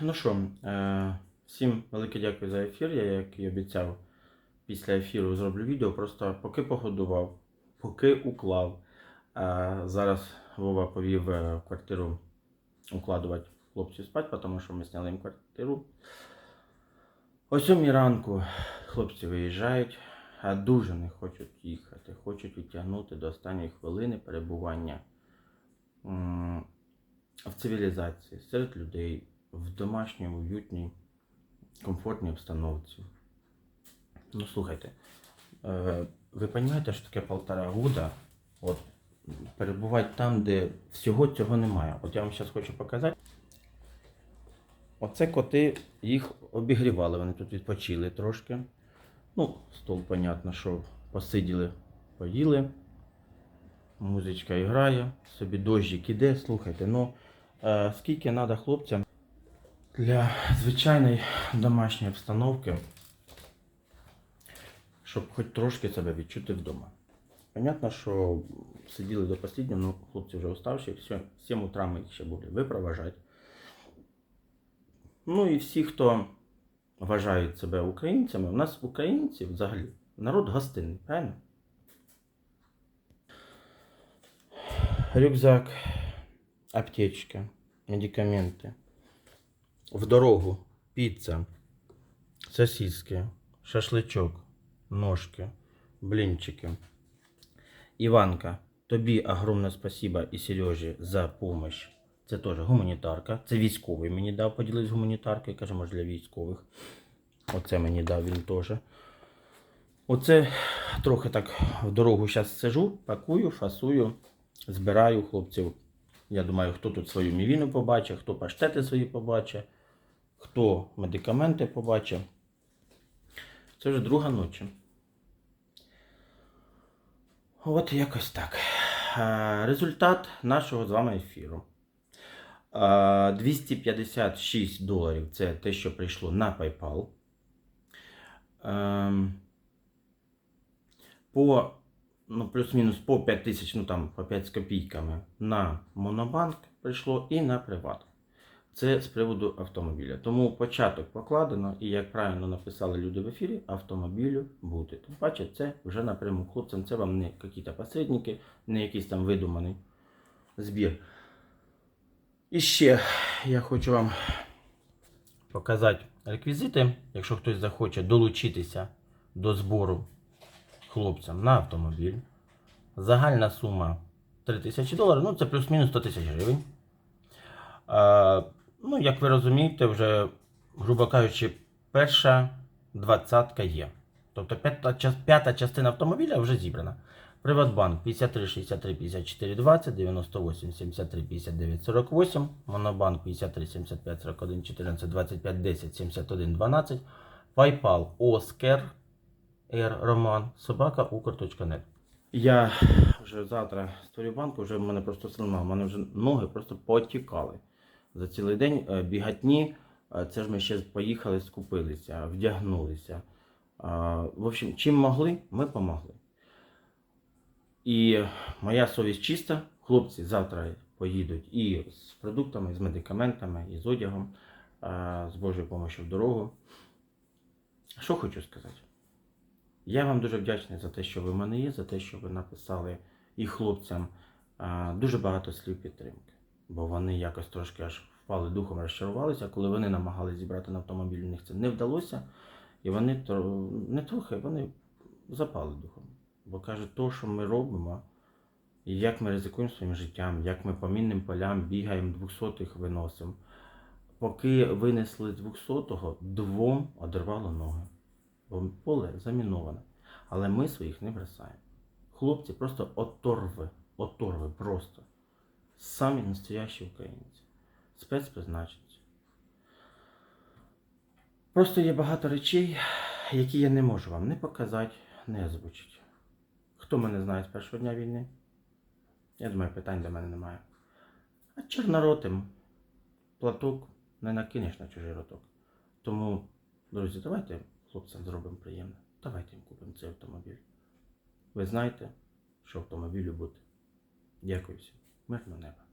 ну що, е, всім велике дякую за ефір. Я, як і обіцяв, після ефіру зроблю відео. Просто поки погодував, поки уклав. Е, зараз Вова повів е, квартиру укладувати хлопців спати, тому що ми зняли їм квартиру. О сьомій ранку хлопці виїжджають, а дуже не хочуть їхати, хочуть відтягнути до останньої хвилини перебування в цивілізації, серед людей, в домашній, уютній, комфортній обстановці. Ну, слухайте, е, ви розумієте, що таке полтора года от, перебувати там, де всього цього немає. От я вам зараз хочу показати. Оце коти їх обігрівали, вони тут відпочили трошки. Ну, стол, понятно, що посиділи, поїли. Музичка грає, собі дощик іде, слухайте, ну е, скільки треба хлопцям для звичайної домашньої обстановки, щоб хоч трошки себе відчути вдома. Понятно, що сиділи до останнього, ну хлопці вже уставші, все, 7 утра їх ще були випроважати. Ну і всі, хто вважають себе українцями, у нас українці взагалі народ гостинний, правильно? Рюкзак, аптечка, медикаменти. В дорогу піца, сосиски, шашличок, ножки, блінчики. Іванка, тобі огромне спасибо і Сережі за помощь. Це теж гуманітарка. Це військовий мені дав, поділився гуманітаркою, каже, може для військових. Оце мені дав він теж. Оце трохи так в дорогу зараз сижу, пакую, фасую, збираю хлопців. Я думаю, хто тут свою мівіну побачить, хто паштети свої побачить, хто медикаменти побачить. Це вже друга ночі. От якось так. Е, Результат нашого з вами ефіру. Е, 256 доларів це те, що прийшло на PayPal. Ем, По ну, плюс-мінус по 5 тисяч, ну там по 5 з копійками на Монобанк прийшло і на Приват. Це з приводу автомобіля. Тому початок покладено, і як правильно написали люди в ефірі, автомобілю бути. Тим паче, це вже напряму хлопцям, це вам не якісь посередники, не якийсь там видуманий збір. І ще я хочу вам показати реквізити, якщо хтось захоче долучитися до збору хлопцям на автомобіль. Загальна сума 3000 доларів, ну це плюс-мінус 100 тисяч гривень. Ну, як ви розумієте, вже, грубо кажучи, перша двадцятка є. Тобто п'ята, частина автомобіля вже зібрана. Приватбанк 53 63 54 20, 98 73 59 48, Монобанк 53 75 41 14 25 10 71 12, PayPal Оскар Р Роман, собака Укр.нет. Я вже завтра створю банку, вже в мене просто слина, в мене вже ноги просто потікали за цілий день. Е, Бігатні, е, це ж ми ще поїхали, скупилися, вдягнулися. А, В общем, чим могли, ми помогли. І моя совість чиста. Хлопці завтра поїдуть і з продуктами, і з медикаментами, і з одягом, з Божою допомогою в дорогу. Що хочу сказати? Я вам дуже вдячний за те, що ви в мене є, за те, що ви написали і хлопцям дуже багато слів підтримки. Бо вони якось трошки аж впали духом, розчарувалися, коли вони намагалися зібрати на автомобіль, у них це не вдалося. І вони не трохи, вони запали духом. Бо кажуть, то, що ми робимо, і як ми ризикуємо своїм життям, як ми по мінним полям бігаємо, 200-х виносимо. Поки винесли 200-го, двом одервало ноги. Бо поле заміноване. Але ми своїх не бросаємо. Хлопці просто оторви, оторви просто. Самі настоящі українці. Спецпризначенці. Просто є багато речей, які я не можу вам не показати, не озвучити. Хто мене знає з першого дня війни? Я думаю, питань до мене немає. А чорноротим платок не накинеш на чужий роток. Тому, друзі, давайте хлопцям зробимо приємне. Давайте їм купимо цей автомобіль. Ви знаєте, що автомобілю бути. Дякую всім. Μέχρι τον έπα.